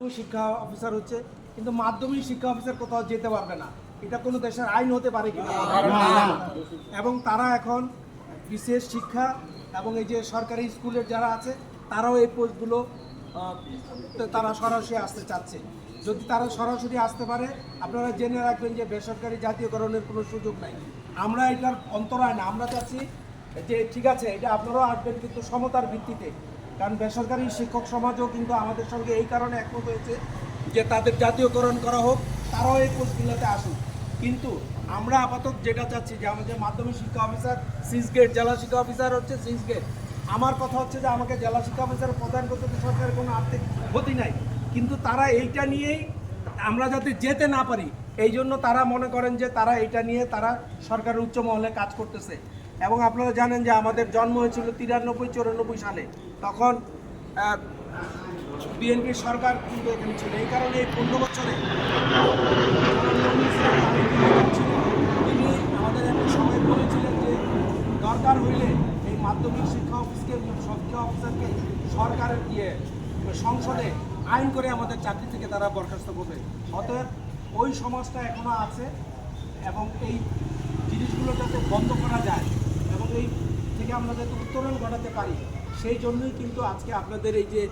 শিক্ষা অফিসার হচ্ছে কিন্তু মাধ্যমিক শিক্ষা অফিসার কোথাও যেতে পারবে না। এটা কোনো দেশের আইন হতে পারে কিনা? এবং তারা এখন বিশেষ শিক্ষা এবং এই যে সরকারি স্কুলের যারা আছে তারাও এই পোস্টগুলো তারা সরাসরি আসতে চাচ্ছে। যদি তারা সরাসরি আসতে পারে আপনারা জেনে রাখবেন যে বেসরকারি জাতীয়করণের কোনো সুযোগ নাই। আমরা এটার অন্তরায় না আমরা চাচ্ছি যে ঠিক আছে এটা আপনারাও আসবেন কিন্তু সমতার ভিত্তিতে। কারণ বেসরকারি শিক্ষক সমাজও কিন্তু আমাদের সঙ্গে এই কারণে একমত হয়েছে যে তাদের জাতীয়করণ করা হোক, তারাও এই পোস্টগুলোতে আসুক। কিন্তু আমরা আপাতত যেটা চাচ্ছি যে আমাদের মাধ্যমিক শিক্ষা অফিসার, সিক্স গেট জেলা শিক্ষা অফিসার হচ্ছে সিক্স গেট আমার কথা হচ্ছে যে আমাকে জেলা শিক্ষা অফিসার প্রদান করতে তো সরকারের কোনো আর্থিক ক্ষতি নাই। কিন্তু তারা এইটা নিয়েই আমরা যাতে যেতে না পারি, এই জন্য তারা মনে করেন যে তারা এটা নিয়ে তারা সরকারের উচ্চ মহলে কাজ করতেছে। এবং আপনারা জানেন যে আমাদের জন্ম হয়েছিল তিরানব্বই, চৌরানব্বই সালে। তখন বিএনপির সরকার কিন্তু এখানে ছিল। এই কারণে এই পনেরো বছরে তিনি আমাদের একটা সময় বলেছিলেন যে দরকার হইলে এই মাধ্যমিক শিক্ষা অফিসকে শিক্ষা অফিসারকে সরকারের দিয়ে সংসদে আইন করে আমাদের চাকরি থেকে তারা বরখাস্ত করবে। অতএব ওই সমাজটা এখনও আছে এবং এই জিনিসগুলো যাতে বন্ধ করা যায় এবং এই থেকে আমরা যাতে উত্তরণ ঘটাতে পারি, সেই জন্যই কিন্তু আজকে আপনাদের এই যে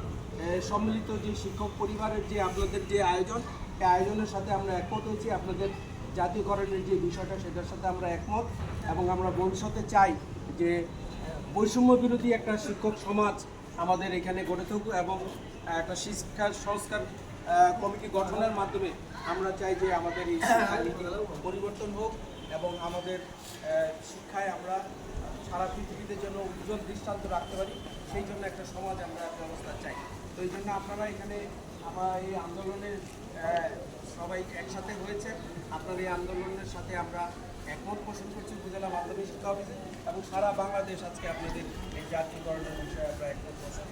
সম্মিলিত যে শিক্ষক পরিবারের যে আপনাদের যে আয়োজন, এই আয়োজনের সাথে আমরা একমত হয়েছি। আপনাদের জাতীয়করণের যে বিষয়টা, সেটার সাথে আমরা একমত এবং আমরা ভবিষ্যতে চাই যে বৈষম্য বিরোধী একটা শিক্ষক সমাজ আমাদের এখানে গড়ে তুলব এবং একটা শিক্ষা সংস্কার কমিটি গঠনের মাধ্যমে আমরা চাই যে আমাদের এই শিক্ষা পরিবর্তন হোক এবং আমাদের শিক্ষায় আমরা সারা পৃথিবীতে যেন উজ্জ্বল দৃষ্টান্ত রাখতে পারি, সেই জন্য একটা সমাজ আমরা ব্যবস্থা চাই। তো এই জন্য আপনারা এখানে আমার এই আন্দোলনের সবাই একসাথে হয়েছে। আপনার এই আন্দোলনের সাথে আমরা একমত পোষণ করছি উপজেলা মাধ্যমিক শিক্ষা অফিসে এবং সারা বাংলাদেশ আজকে আপনাদের এই জাতীয়করণের বিষয়ে আমরা একমত পোষণ